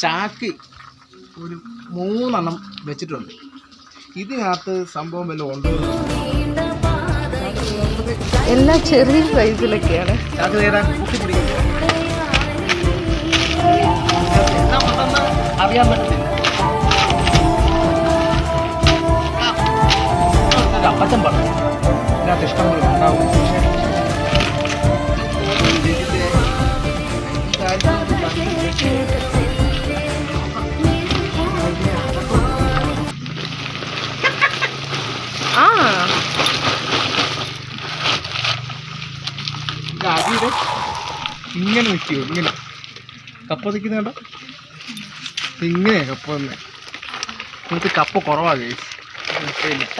ചാക്ക് ഒരു മൂന്നെണ്ണം വെച്ചിട്ടുണ്ട്. ഇതിനകത്ത് സംഭവം വല്ലതും ഉണ്ട്? എല്ലാം ചെറിയ സൈസിലൊക്കെയാണ്. ചാക്ക് നേരാ കുത്തിപ്പിടിക്കും അറിയാൻ പറ്റത്തില്ല. അപ്പച്ചൻ പറഞ്ഞു. ഇതിനകത്ത് ഇഷ്ടം പോലെ ഉണ്ടാവും. അതിയുടെ ഇങ്ങനെ നിൽക്കുമോ ഇങ്ങനെ. കപ്പ നിൽക്കുന്ന കണ്ടോ? ഇങ്ങനെ കപ്പ തന്നെ നമുക്ക് കപ്പ കുറവാണ് കേസ്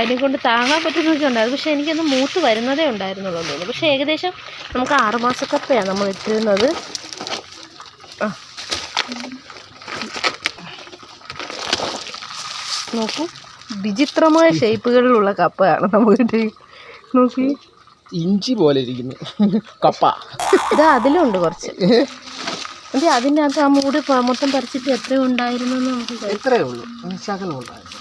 അതിനെ കൊണ്ട് താങ്ങാൻ പറ്റുന്നൊക്കെ ഉണ്ടായിരുന്നു പക്ഷെ എനിക്കൊന്ന് മൂത്ത് വരുന്നതേ ഉണ്ടായിരുന്നുള്ളൂ തോന്നുന്നു. പക്ഷെ ഏകദേശം നമുക്ക് ആറുമാസ കപ്പയാണ് നമ്മൾ ഇട്ടിരുന്നത്. നോക്കൂ. വിചിത്രമായ ഷേപ്പുകളിലുള്ള കപ്പയാണ് നമുക്ക് നോക്കി. ഇഞ്ചി പോലെ ഇരിക്കുന്നു. കപ്പ. ഇതാ അതിലുണ്ട് കുറച്ച്. അതെ അതിന്റെ അകത്ത് ആ മൂട് മൊത്തം പറിച്ചിട്ട് എത്ര ഉണ്ടായിരുന്നു നമുക്ക് ഇത്രയേ ഉള്ളൂ. ശകലം ഉണ്ടായിരുന്നു.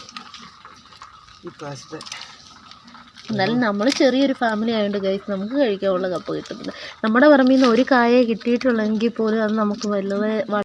എന്നാലും നമ്മൾ ചെറിയൊരു ഫാമിലി ആയതുകൊണ്ട് കഴിച്ച് നമുക്ക് കഴിക്കാനുള്ള കപ്പ കിട്ടുന്നുണ്ട്. നമ്മുടെ പറമ്പിൽ നിന്ന് ഒരു കായേ കിട്ടിയിട്ടുള്ളെങ്കിൽ പോലും അത് നമുക്ക് വലുത്